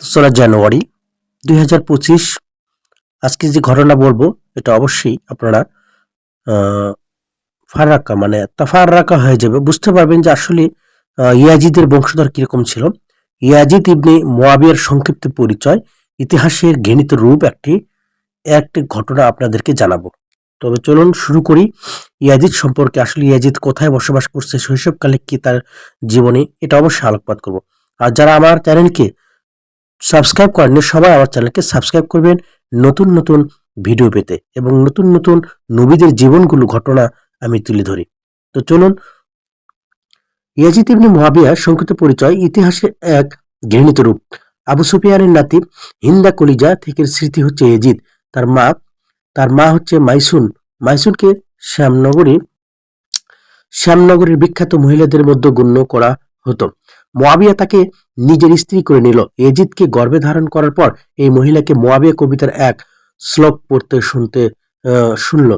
তেসরা জানুয়ারি দুই হাজার পঁচিশ। আজকে যে ঘটনা বলব, এটা অবশ্যই আপনারা ফারাক্কা মানে তাফারাক্কা হয়ে যাবে। বুঝতে পারবেন যে আসলে ইয়াজিদের বংশধর কীরকম ছিল। ইয়াজিদ ইবনে মোয়াবিয়ার সংক্ষিপ্ত পরিচয়, ইতিহাসের ঘৃণিত রূপ একটি একটি ঘটনা আপনাদেরকে জানাব। তবে চলুন শুরু করি। ইয়াজিদ সম্পর্কে আসলে ইয়াজিদ কোথায় বসবাস করছে, শৈশবকালে কি তার জীবনে, এটা অবশ্যই আলোকপাত করব। আর যারা আমার চ্যানেলকে সাবস্ক্রাইব করেননি সবাই আমার চ্যানেলকে সাবস্ক্রাইব করবেন নতুন নতুন ভিডিও পেতে এবং নতুন নতুন নবীদের জীবনগুলো ঘটনা আমি তুলে ধরি। তো চলুন, ইয়াজিদ ইবনে মুয়াবিয়া সংক্ষিপ্ত পরিচয়, ইতিহাসের এক ঘৃণিত রূপ। আবু সুফিয়ানের নাতি হিন্দা কলিজা থেকে স্মৃতি হচ্ছে ইয়াজিদ। তার মা তার মা হচ্ছে মাইসুন। মাইসুনকে শ্যামনগরী, শ্যামনগরের বিখ্যাত মহিলাদের মধ্যে গণ্য করা হতো। মোয়াবিয়া তাকে নিজের স্ত্রী করে নিল। এজিদকে গর্ভে ধারণ করার পর এই মহিলাকে মোয়াবিয়া কবিতার এক শ্লোক পড়তে শুনতে শুনল।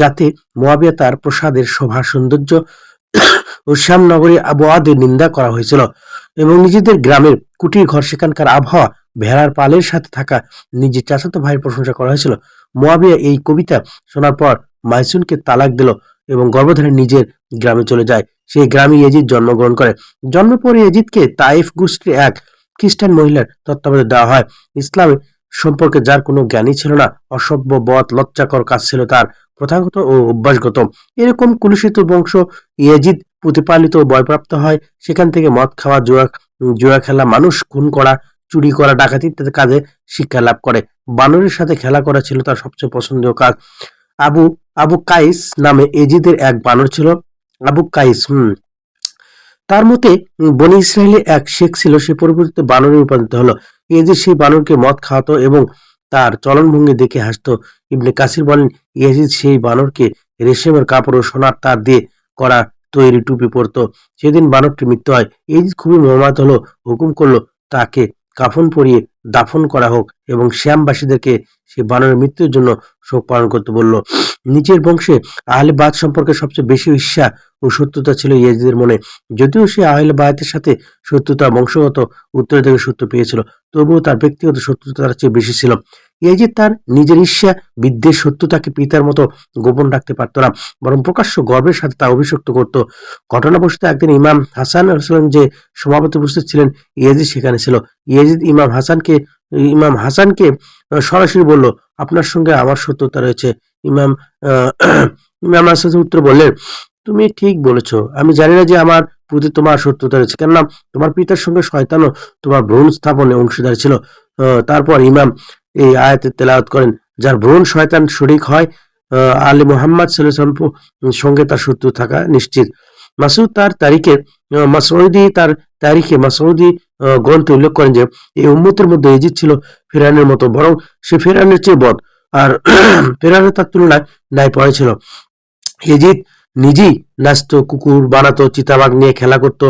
যাতে মোয়াবিয়া তার প্রসাদের শোভা, সৌন্দর্য ও শ্যামনগরী আবহাওয়াদের নিন্দা করা হয়েছিল এবং নিজেদের গ্রামের কুটির ঘর, সেখানকার আবহাওয়া, ভেড়ার পালের সাথে থাকা নিজের চাচাতো ভাইয়ের প্রশংসা করা হয়েছিল। মোয়াবিয়া এই কবিতা শোনার পর মাইসুনকে তালাক দিল এবং গর্ভধারী নিজের গ্রামে চলে যায়। সেই গ্রামে ইয়েজিদ জন্মগ্রহণ করে। জন্ম পরে ইয়েজিদকে তাইফ গোষ্ঠীর এক খ্রিস্টান মহিলার তত্ত্বাবধানে দেওয়া হয়। ইসলাম সম্পর্কে যার কোনো জ্ঞানই ছিল না, অসভ্য বধ লজ্জাকর কাজ ছিল তার প্রথাগত ও অভ্যাসগত। এরকম কুলুষিত বংশ ইয়েজিদ প্রতিপালিত ও ভয়প্রাপ্ত হয়। সেখান থেকে মদ খাওয়া, জুয়া জুয়া খেলা, মানুষ খুন করা, চুরি করা, ডাকাতি ইত্যাদি কাজে শিক্ষা লাভ করে। বানরের সাথে খেলা করা ছিল তার সবচেয়ে পছন্দীয় কাজ। আবু আবু কাইস নামে এজিদের এক বানর ছিল। আবু কাইস, হুম। তার মতে বনি ইসরায়েলের এক শেখ ছিল, সে পরবর্তীতে বানরে রূপান্তরিত হলো। ইয়াজিদ সেই বানরকে মদ খাওয়াতো এবং তার চলনভঙ্গি দেখে হাসতো, ইবনে কাসির বলেন, ইয়াজিদ সেই বানরকে রেশমের কাপড় ও সোনার তার দিয়ে করা তৈরি টুপি পরতো। সেদিন বানরটি মৃত্যু হয়। ইয়াজিদ খুবই মর্মাহত হলো, হুকুম করল তাকে কাফন পরিয়ে দাফন করা হোক এবং শ্যামবাসীদেরকে সে বানরের মৃত্যুর জন্য শোক পালন করতে বলল। নিচের বংশে আহলে বাদ সম্পর্কে সবচেয়ে বেশি ঈর্ষা ও শত্রুতা ছিল ইয়াজিদের মনে। যদিও সে আহলে বায়াতের সাথে শত্রুতা বংশগত উত্তর থেকে সূত্র পেয়েছিল, তবুও তার ব্যক্তিগত শত্রুতা তার চেয়ে বেশি ছিল। ইয়াজিদ তার নিজের ঈর্ষা, বিদ্বেষ শত্রুতাকে পিতার মতো গোপন রাখতে পারত না, বরং প্রকাশ্য গর্বের সাথে তা অভিষিক্ত করত। ঘটনাবশত একদিন ইমাম হাসান যে সমাবেত উপস্থিত ছিলেন, ইয়াজিদ সেখানে ছিল। ইয়াজিদ ইমাম হাসানকে ইমাম হাসানকে সরাসরি বলল, আপনার সঙ্গে আমার সত্যতা রয়েছে। ইমাম ইমাম হাসান উত্তর বললেন, তুমি ঠিক বলেছ। আমি জানি না যে আমার প্রতি তোমার শত্রুতা রয়েছে। কেননা, তোমার পিতার সঙ্গে শয়তানও তোমার ভ্রূণ স্থাপনে অংশীদার ছিল। তারপর ইমাম এই আয়াতে তেলাওয়াত করেন, যার ভ্রূণ শয়তান শরিক হয় আলী মোহাম্মদ সাল্লাম সঙ্গে তার শত্রু থাকা নিশ্চিত। মাসুদ তার তারিখে মাসৌদি তার তারিখে মাসৌদি গ্রন্থে উল্লেখ করেন যে, এই উম্মতের মধ্যে এজিদ ছিল ফেরানের মতো, বরং সে ফেরানের চেয়ে বদ, আর ফেরানের তার তুলনায় ন্যায় পড়েছিল এজিদ নিজেই নাচতো, কুকুর বানাতো, চিতাবাঘ নিয়ে খেলা করত,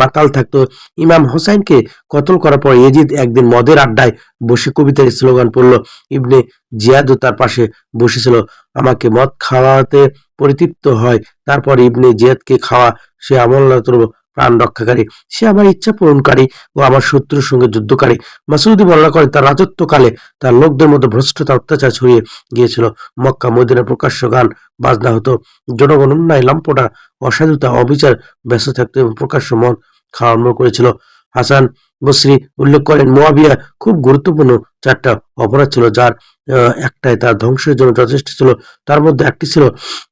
মাতাল থাকতো। ইমাম হোসাইনকে কতল করার পর এজিদ একদিন মদের আড্ডায় বসে কবিতার স্লোগান পড়ল, ইবনে জিয়াদও তার পাশে বসেছিল, আমাকে মদ খাওয়াতে পরিতৃপ্ত হয়, তারপর ইবনে জিয়াদকে খাওয়া সে আমল্লাতর প্রাণ রক্ষাকারী। সে আমার ইচ্ছা পূরণকারী ও আমার শত্রুর সঙ্গে যুদ্ধকারী। মাসুদি বর্ণনা করেন তার রাজত্বকালে তার লোকদের মধ্যে ভ্রষ্টতা অত্যাচার ছড়িয়ে গিয়েছিল। মক্কা মদিনা প্রকাশ্য গান, বাজনা হতো। জনগণ অন্যায়, লম্পটা, অসাধুতা, অবিচার ব্যস্ত থাকতো এবং প্রকাশ্য মন খাওয়া করেছিল। হাসান বসরি উল্লেখ করেন, মোয়াবিয়া খুব গুরুত্বপূর্ণ চারটা অপরাধ ছিল যার একটাই তার ধ্বংসের জন্য যথেষ্ট ছিল। তার মধ্যে একটি ছিল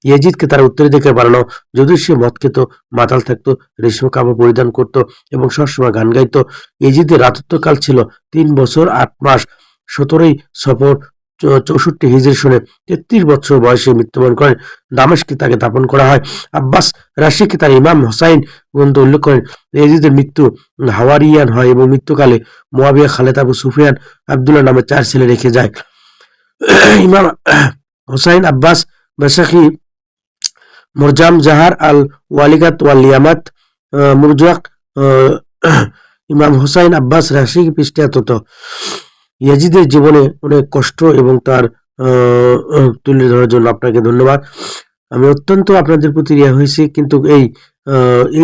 ইয়েজিদকে তার উত্তরাধিকার বানানো যদিও সে মদ খেত, মাতাল থাকতো, রেশম কাপড় পরিধান করত এবং সবসময় গান গাইতো। ইয়েজিদের রাজত্বকাল ছিল তিন বছর আট মাস। সতেরোই সফর চৌষট্টি হিজরি শুনে তেত্রিশ বছর বয়সে মৃত্যুবরণ করেন। দামেশকে তাকে দাপন করা হয়। আব্বাস রাশিকে তার ইমাম হোসাইন গ্রন্থ উল্লেখ করেন এজিদের মৃত্যু হাওয়ারিয়ান হয় এবং মৃত্যুকালে মোয়াবিয়া খালেদ আবু সুফিয়ান আবদুল্লাহ নামে চার ছেলে রেখে যায়। ইমাম হোসাইন আব্বাস বেসাখি মুরজাম জাহার আল ওয়ালিগাত ওয়াল ইয়ামাত আহ, মুরজাক ইমাম হোসাইন আব্বাস রাশি পৃষ্ঠে তত ইয়াজিদের জীবনে অনেক কষ্ট এবং তার তুলে ধরার জন্য আপনাকে ধন্যবাদ। আমি অত্যন্ত আপনাদের প্রতি রিয়া হয়েছি কিন্তু এই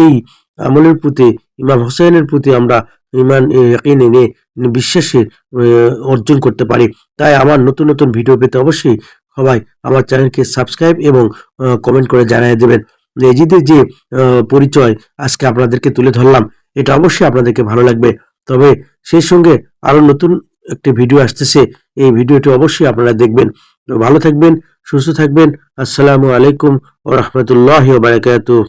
এই আমলের প্রতি ইমাম হোসেনের প্রতি আমরা ইমান এনে বিশ্বাসে আহ, অর্জন করতে পারি। তাই আমার নতুন নতুন ভিডিও পেতে অবশ্যই সবাই আমার চ্যানেলকে সাবস্ক্রাইব এবং কমেন্ট করে জানিয়ে দেবেন। এজিদের যে পরিচয় আজকে আপনাদেরকে তুলে ধরলাম এটা অবশ্যই আপনাদেরকে ভালো লাগবে। তবে সেই সঙ্গে আরও নতুন একটি ভিডিও আসতেছে, এই ভিডিওটি অবশ্যই আপনারা দেখবেন। ভালো থাকবেন, সুস্থ থাকবেন। আসসালামু আলাইকুম ও রহমতুল্লাহ বারাকাতুহ।